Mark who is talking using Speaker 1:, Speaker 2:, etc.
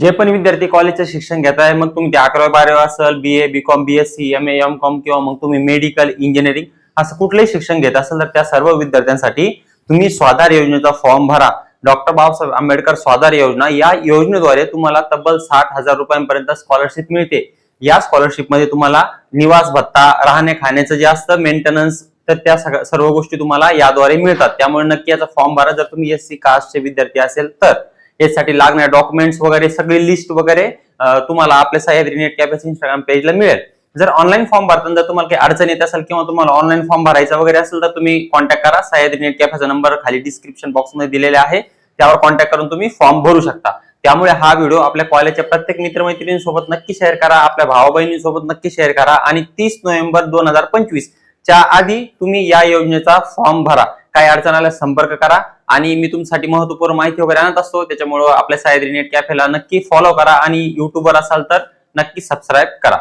Speaker 1: जे पण विद्यार्थी कॉलेजचं शिक्षण घेत आहे मग तुम्ही ते अकरावी बारावी असेल B A B com B S C M A M com किंवा मग तुम्ही मेडिकल इंजिनिअरिंग असं कुठलंही शिक्षण घेत असेल तर त्या सर्व विद्यार्थ्यांसाठी तुम्ही स्वाधार योजनेचा फॉर्म भरा. डॉक्टर बाबासाहेब आंबेडकर स्वाधार योजना या योजनेद्वारे तुम्हाला तब्बल साठ हजार रुपयांपर्यंत स्कॉलरशिप मिळते. या स्कॉलरशिपमध्ये तुम्हाला निवास भत्ता राहणे खाण्याचं जे असतं मेंटेनन्स तर त्या सगळ्या सर्व गोष्टी तुम्हाला याद्वारे मिळतात. त्यामुळे नक्की याचा फॉर्म भरा. जर तुम्ही एस सी कास्टचे विद्यार्थी असेल तर. यासाठी लागणारे डॉक्युमेंट्स वगैरे सगळी लिस्ट वगैरे तुम्हाला आपल्या सह्याद्री नेट कॅफेच्या इंस्टाग्राम पेजला मिळेल. जर ऑनलाईन फॉर्म भरताना जर तुम्हाला काही अडचण येत असेल किंवा तुम्हाला ऑनलाईन फॉर्म भरायचा वगैरे असेल तर तुम्ही कॉन्टॅक्ट करा. सह्याद्री नेट कॅफेचा नंबर खाली डिस्क्रिप्शन बॉक्समध्ये दिलेला आहे. त्यावर कॉन्टॅक्ट करून तुम्ही फॉर्म भरू शकता. त्यामुळे हा व्हिडिओ आपल्या कॉलेजच्या प्रत्येक मित्रमैत्रिणींसोबत नक्की शेअर करा. आपल्या भावा बहिणींसोबत नक्की शेअर करा. आणि तीस नोव्हेंबर दोन हजार पंचवीस च्या आधी तुम्ही या योजनेचा फॉर्म भरा. काही अडचण आल्यास संपर्क करा आणि मी तुमच्यासाठी महत्त्वपूर्ण माहिती वगैरे आणत असतो. त्याच्यामुळे आपल्या सायद्री नेट कॅफेला नक्की फॉलो करा आणि युट्यूबवर असाल तर नक्की सबस्क्राईब करा.